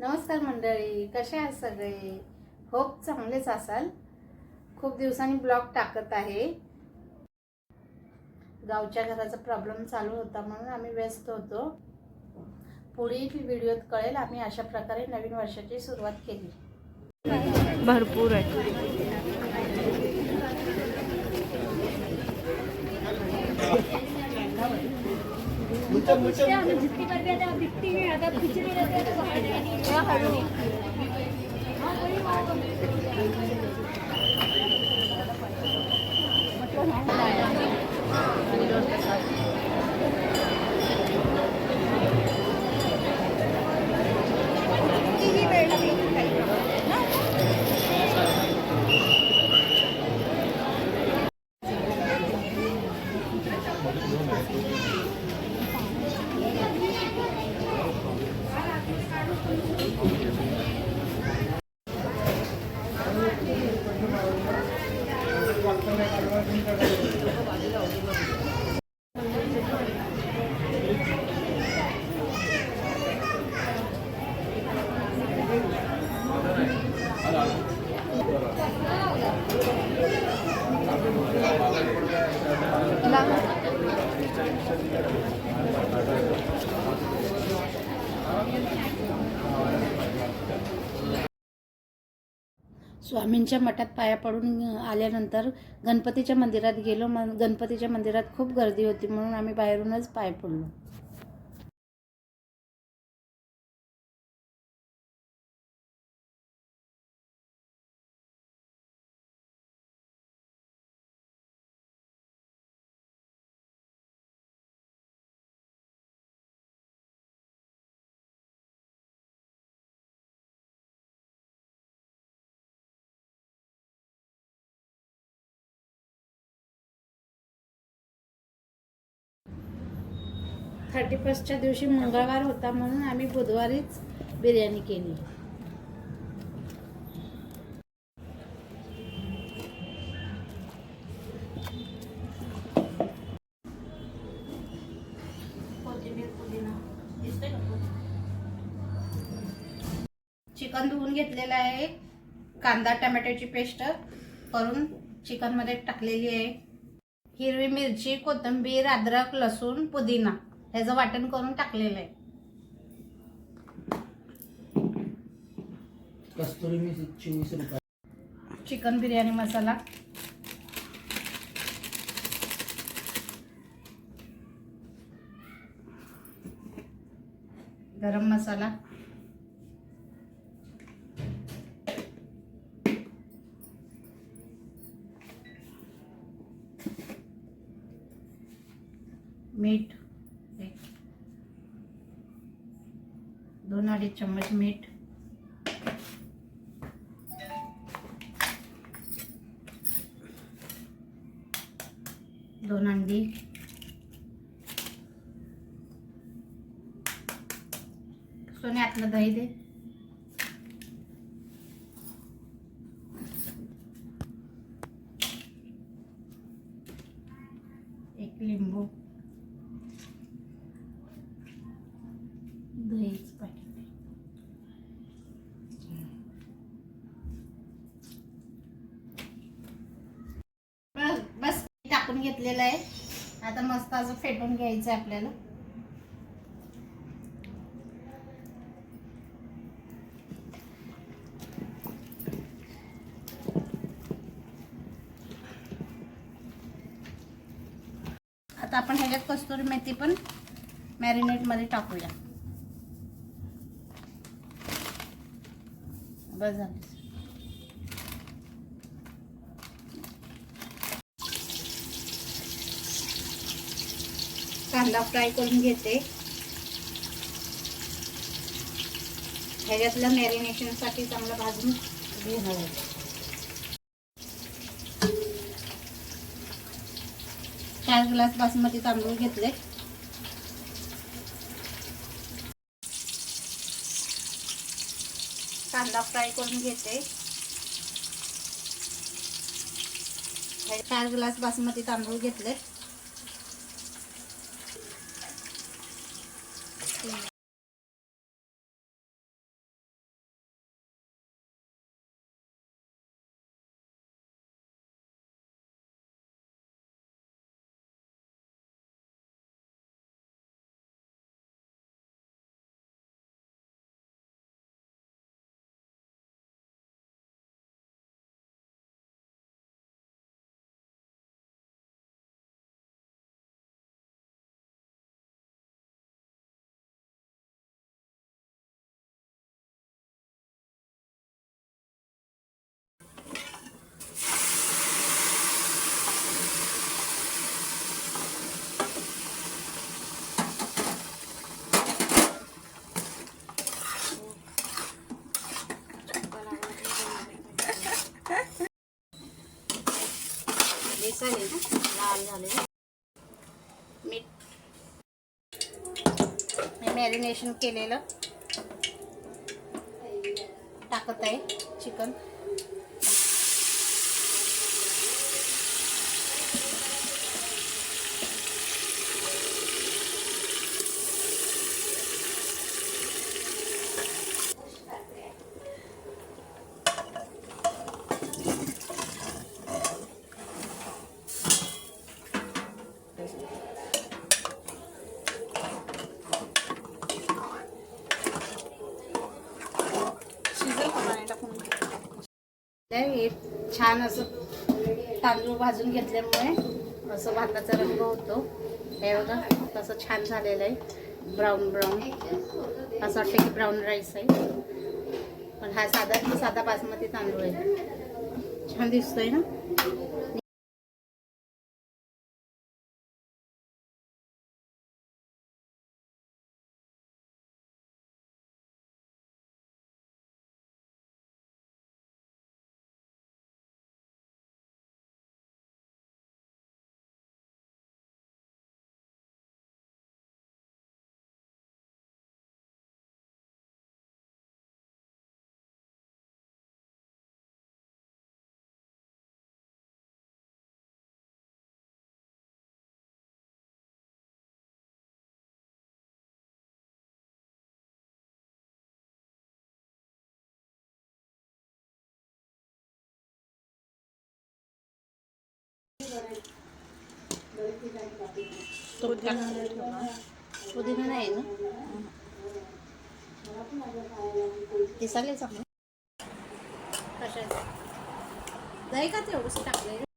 नमस्कार मंडळी कसे आहात सगळे? होप चांगलेच असाल. खूप दिवसांनी ब्लॉग टाकत आहे. गावच्या घराचा प्रॉब्लेम चालू होता म्हणून आम्ही व्यस्त होतो. पुढील व्हिडिओत कळेल आम्ही अशा प्रकारे नवीन वर्षाची सुरुवात केली. भरपूर आहे. भिट्टी स्वामींच्या मठात पाया पडून आल्यानंतर गणपतीच्या मंदिरात गेलो. मग गणपतीच्या मंदिरात खूप गर्दी होती म्हणून आम्ही बाहेरूनच पाय पडलो. थर्टी फर्स्टच्या दिवशी मंगळवार होता म्हणून आम्ही बुधवारीच बिर्याणी केली. चिकन धुवून घेतलेलं आहे. कांदा टमॅटोची पेस्ट करून चिकनमध्ये टाकलेली आहे. हिरवी मिरची कोथिंबीर अद्रक लसूण पुदिना. ह्याचं वाटण करून टाकलेलं आहे. कस्तुरी मी चोवीस रुपये चिकन बिर्याणी मसाला. गरम मसाला मीठ एक दोन अडीच चम्मच मीठ. दोन अंडी. सोने आतलं दही दे. घेतलेलं आहे. आता मस्त असं फेटून घ्यायचं आहे आपल्याला. आता आपण ह्याच्यात कस्तुरी मेथी पण मॅरिनेटमध्ये टाकूया. बस झालं. कांदा फ्राय करून घेते. ह्याच्यातलं मॅरिनेशनसाठी चांगलं भाजून घेणार आहे. चार ग्लास बासमती तांदूळ घेतले. कांदा फ्राय करून घेते. चार ग्लास बासमती तांदूळ घेतले दिसाले ना लाल झाले मीठ मी मॅरिनेशन केलेलं. टाकत आहे चिकन शिजेल का पाणी टाकून हे छान असं तांदूळ भाजून घेतल्यामुळे असं भाताचा रंग होतो. हे बघा तसं छान झालेलं आहे. ब्राऊन ब्राऊन असं वाटतं की ब्राऊन राईस आहे. पण हा साधा साधा बासमती तांदूळ आहे. छान दिसतोय ना? पुदिना नाही ना? दिसायला चांगलं. कशाचं दही का तेवढंच टाकलंय